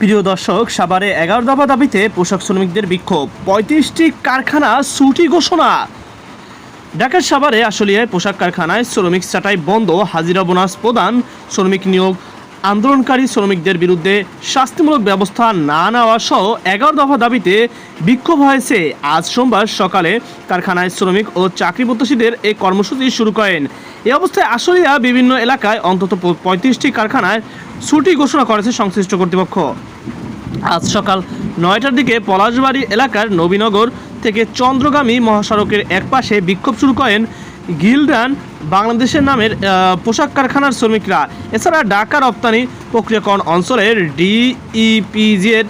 প্রিয় দর্শক, সাভারে এগারো দফা দাবিতে পোশাক শ্রমিকদের বিক্ষোভ। পঁয়ত্রিশটি কারখানা ছুটি ঘোষণা। ঢাকার সাভারে আশুলিয়ায় পোশাক কারখানায় শ্রমিক ছাটাই বন্ধ। হাজিরা বোনাস প্রদান, শ্রমিক নিয়োগ আন্দোলনকারী শ্রমিকদের বিরুদ্ধে শাস্তিমূলক ব্যবস্থা না নেওয়া সহ এগারো দফা দাবিতে বিক্ষোভ হয়েছে। আজ সোমবার সকালে কারখানায় শ্রমিক ও চাকরি প্রত্যাশীদের এই কর্মসূচি শুরু করেন। এ অবস্থায় আশুলিয়া বিভিন্ন এলাকায় অন্তত পঁয়ত্রিশটি কারখানায় ছুটি ঘোষণা করেছে সংশ্লিষ্ট কর্তৃপক্ষ। আজ সকাল নয়টার দিকে পলাশবাড়ি এলাকার নবীনগর থেকে চন্দ্রগামী মহাসড়কের একপাশে বিক্ষোভ শুরু করেন গিলডান বাংলাদেশের নামের পোশাক কারখানার শ্রমিকরা। এছাড়া ঢাকা রপ্তানি প্রক্রিয়াকরণ অঞ্চলের ডিইপিজেড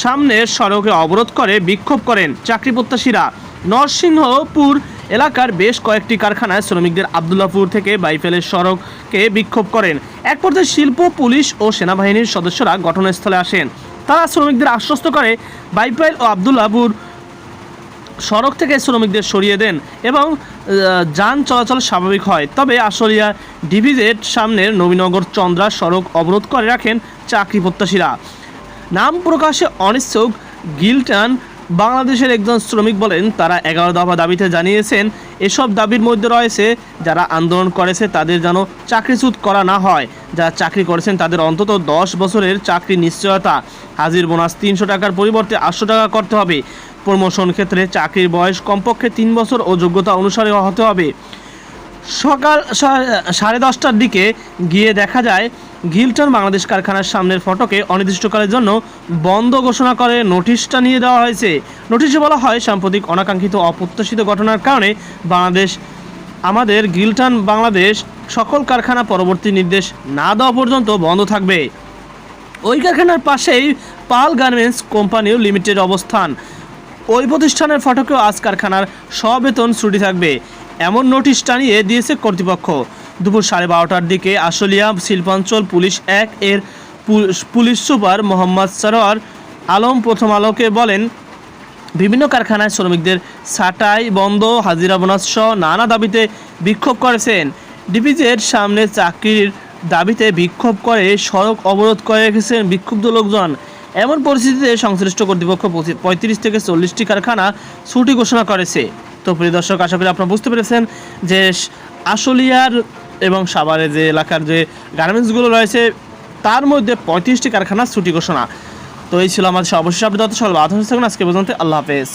সামনে সড়কে অবরোধ করে, বিক্ষোভ করেন চাকরি প্রত্যাশীরা। নরসিংহপুর এলাকার বেশ কয়েকটি কারখানায় শ্রমিকদের আবদুল্লাপুর থেকে বাইফেলের সড়কে বিক্ষোভ করেন। এক পর্যায়ে শিল্প, পুলিশ ও সেনাবাহিনীর সদস্যরা ঘটনাস্থলে আসেন। তারা শ্রমিকদের আশ্বস্ত করে বাইপাইল ও আবদুল্লাপুর সড়ক থেকে শ্রমিকদের সরিয়ে দেন এবং যান চলাচল স্বাভাবিক হয়। তবে আশুলিয়া ডিভিজেড সামনের নবীনগর চন্দ্রা সড়ক অবরোধ করে রাখেন চাকরি প্রত্যাশীরা। নাম প্রকাশে অনিচ্ছুক গিলটান বাংলাদেশের একজন শ্রমিক বলেন, তারা এগারো দফা দাবিতে জানিয়েছেন, এসব দাবির মধ্যে রয়েছে, যারা আন্দোলন করেছে তাদের যেন চাকরিচ্যুত করা না হয়। যারা চাকরি করেছেন তাদের অন্তত দশ বছরের চাকরি নিশ্চয়তা। হাজির বোনাস তিনশো টাকার পরিবর্তে আটশো টাকা করতে হবে। প্রমোশন ক্ষেত্রে চাকরির বয়স কমপক্ষে তিন বছর ও যোগ্যতা অনুসারে হতে হবে। সকাল সাড়ে দশটার দিকে গিয়ে দেখা যায়, গিলটন বাংলাদেশ কারখানার সামনের ফটকে অনির্দিষ্টকালের জন্য বন্ধ ঘোষণা করে নোটিশটা নিয়ে দেওয়া হয়েছে। নোটিশে বলা হয়, সাম্প্রতিক অনাকাঙ্ক্ষিত অপ্রত্যাশিত ঘটনার কারণে বাংলাদেশ, আমাদের গিলটন বাংলাদেশ সকল কারখানা পরবর্তী নির্দেশ না দেওয়া পর্যন্ত বন্ধ থাকবে। ওই কারখানার পাশেই পাল গার্মেন্টস কোম্পানিও লিমিটেড অবস্থান। ওই প্রতিষ্ঠানের ফটকেও আজ কারখানার সবেতন ছুটি থাকবে। এমন নোটিশ টানিয়ে দিয়েছে কর্তৃপক্ষ। দুপুর সাড়ে বারোটার দিকে আশুলিয়া শিল্পাঞ্চল পুলিশ এক এর পুলিশ সুপার মোহাম্মদ সরোয়ার আলম প্রথম আলোকে বলেন, বিভিন্ন কারখানায় শ্রমিকদের ছাঁটাই বন্ধ, হাজিরা বোনাস সহ নানা দাবিতে বিক্ষোভ করেছেন। ডিপিজের সামনে চাকরির দাবিতে বিক্ষোভ করে সড়ক অবরোধ করে রেখেছেন বিক্ষুব্ধ লোকজন। এমন পরিস্থিতিতে সংশ্লিষ্ট কর্তৃপক্ষ পঁয়ত্রিশ থেকে চল্লিশটি কারখানা ছুটি ঘোষণা করেছে। তো প্রিয় দর্শক, আশা করি আপনারা বুঝতে পেরেছেন যে আশুলিয়ার এবং সাভারের যে এলাকার যে গার্মেন্টসগুলো রয়েছে, তার মধ্যে পঁয়ত্রিশটি কারখানা ছুটি ঘোষণা। তো এই ছিল আমাদের সর্বশেষ আপডেট সকল আধুনিক আজকে পর্যন্ত, আল্লাহ হাফেজ।